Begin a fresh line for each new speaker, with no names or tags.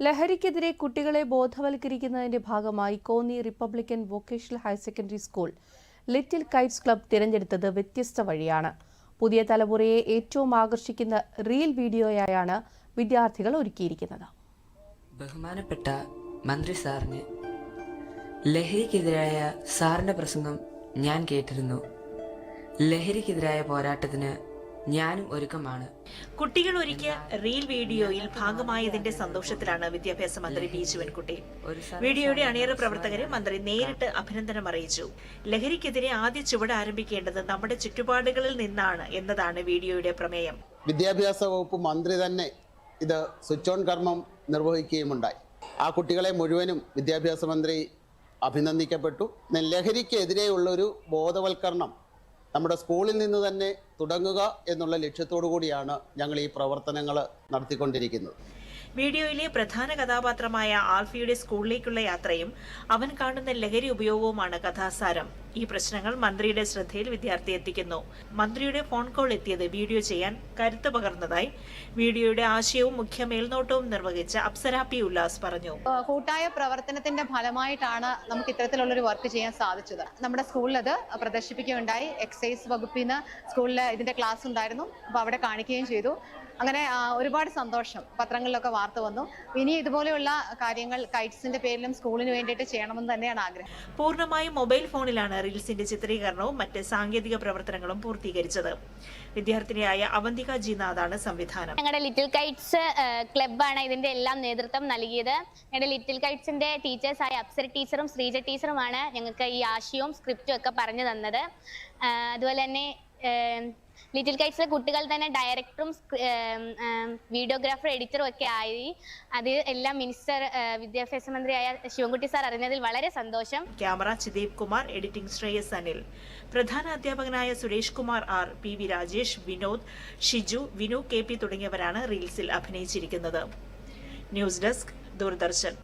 ലഹരിക്കെതിരെ കുട്ടികളെ ബോധവൽക്കരിക്കുന്നതിന്റെ ഭാഗമായി Konni republican vocational higher secondary school little kites club തിരഞ്ഞെടുത്തത് വ്യത്യസ്ത വഴിയാണ്. പുതിയ തലമുറയെ ഏറ്റവും ആകർഷിക്കുന്ന റീൽ വീഡിയോയായാണ് വിദ്യാർത്ഥികൾ ഒരുക്കിയിരിക്കുന്നത്.
ബഹുമാനപ്പെട്ട മന്ത്രി സാറിന് ലഹരിക്കെതിരായ സാറിന്റെ പ്രസംഗം ഞാൻ കേട്ടിരുന്നു. ലഹരിക്കെതിരായ പോരാട്ടത്തിന് ഞാനും ഒരുക്കമാണ്.
കുട്ടികൾ ഒരുക്കിയ റീൽ വീഡിയോയിൽ ഭാഗമായതിന്റെ സന്തോഷത്തിലാണ് വിദ്യാഭ്യാസ മന്ത്രി ബി ശിവൻകുട്ടി. വീഡിയോയുടെ അണിയറ പ്രവർത്തകരെ മന്ത്രി നേരിട്ട് അഭിനന്ദനം അറിയിച്ചു. ലഹരിക്കെതിരെ ആദ്യ ചുവട് ആരംഭിക്കേണ്ടത് നമ്മുടെ ചുറ്റുപാടുകളിൽ നിന്നാണ് എന്നതാണ് വീഡിയോയുടെ പ്രമേയം.
വിദ്യാഭ്യാസ വകുപ്പ് മന്ത്രി തന്നെ ഇത് സ്വിച്ച് ഓൺ കർമ്മം നിർവഹിക്കുകയുമുണ്ടായി. ആ കുട്ടികളെ മുഴുവനും വിദ്യാഭ്യാസ മന്ത്രി അഭിനന്ദിക്കപ്പെട്ടു. ലഹരിക്കെതിരെയുള്ളൊരു ലഹരിക്കെതിരെയുള്ള ഒരു ബോധവൽക്കരണം നമ്മുടെ സ്കൂളിൽ നിന്ന് തന്നെ തുടങ്ങുക എന്നുള്ള ലക്ഷ്യത്തോടു കൂടിയാണ് ഞങ്ങൾ ഈ പ്രവർത്തനങ്ങൾ നടത്തിക്കൊണ്ടിരിക്കുന്നത്.
വീഡിയോയിലെ പ്രധാന കഥാപാത്രമായ ആൽഫിയുടെ സ്കൂളിലേക്കുള്ള യാത്രയും അവൻ കാണുന്ന ലഹരി ഉപയോഗവുമാണ് കഥാസാരം. ഈ പ്രശ്നങ്ങൾ മന്ത്രിയുടെ ശ്രദ്ധയിൽ വിദ്യാർത്ഥി എത്തിക്കുന്നു. മന്ത്രിയുടെ ഫോൺ കോൾ എത്തിയത് വീഡിയോ ചെയ്യാൻ കരുത്ത് പകർന്നതായി വീഡിയോയുടെ ആശയവും മുഖ്യ മേൽനോട്ടവും നിർവഹിച്ച അപ്സര പി ഉല്ലാസ് പറഞ്ഞു.
കൂട്ടായ പ്രവർത്തനത്തിന്റെ ഫലമായിട്ടാണ് നമുക്ക് ഇത്തരത്തിലുള്ളൊരു വർക്ക് ചെയ്യാൻ സാധിച്ചത്. നമ്മുടെ സ്കൂളിൽ അത് പ്രദർശിപ്പിക്കുകയുണ്ടായി. എക്സൈസ് വകുപ്പിൽ നിന്ന് സ്കൂളിൽ ഇതിന്റെ ക്ലാസ് ഉണ്ടായിരുന്നു. അപ്പോൾ അവിടെ കാണിക്കുകയും ചെയ്തു. അങ്ങനെ ഒരുപാട് സന്തോഷം. പത്രങ്ങളിലൊക്കെ വാർത്ത വന്നു. ഇനി ഇതുപോലെയുള്ള കാര്യങ്ങൾ കൈറ്റ്സിന്റെ പേരിലും സ്കൂളിന് വേണ്ടിയിട്ട് ചെയ്യണമെന്ന് തന്നെയാണ് ആഗ്രഹം.
പൂർണമായും മൊബൈൽ ഫോണിലാണ് റീൽസിന്റെ ചിത്രീകരണവും മറ്റ് സാങ്കേതിക പ്രവർത്തനങ്ങളും പൂർത്തീകരിച്ചത്. വിദ്യാർത്ഥിനിയായ അവന്തിക ജിനാഥാണ് സംവിധാനം.
ഞങ്ങളുടെ ലിറ്റിൽ കൈറ്റ്സ് ക്ലബ്ബാണ് ഇതിന്റെ എല്ലാം നേതൃത്വം നൽകിയത്. ഞങ്ങളുടെ ലിറ്റിൽ കൈറ്റ്സിന്റെ ടീച്ചേഴ്സായ അപ്സര ടീച്ചറും ശ്രീജ ടീച്ചറുമാണ് ഞങ്ങൾക്ക് ഈ ആശയവും സ്ക്രിപ്റ്റും ഒക്കെ പറഞ്ഞു തന്നത്. അതുപോലെ തന്നെ ലിറ്റിൽ കൈറ്റ്സിലെ കുട്ടികൾ തന്നെ ഡയറക്ടറും വീഡിയോഗ്രാഫർ എഡിറ്ററും ഒക്കെ ആയി. അത് എല്ലാം മിനിസ്റ്റർ വിദ്യാഭ്യാസ മന്ത്രിയായ ശിവൻകുട്ടി സാർ അറിഞ്ഞതിൽ വളരെ സന്തോഷം.
Camera Chideep Kumar editing Shreyas Anil. പ്രധാന അധ്യാപകനായ Suresh Kumar R P V Rajesh Vinod Shiju Vinu K P തുടങ്ങിയവരാണ് റീൽസിൽ അഭിനയിച്ചിരിക്കുന്നത്. News desk Doordarshan.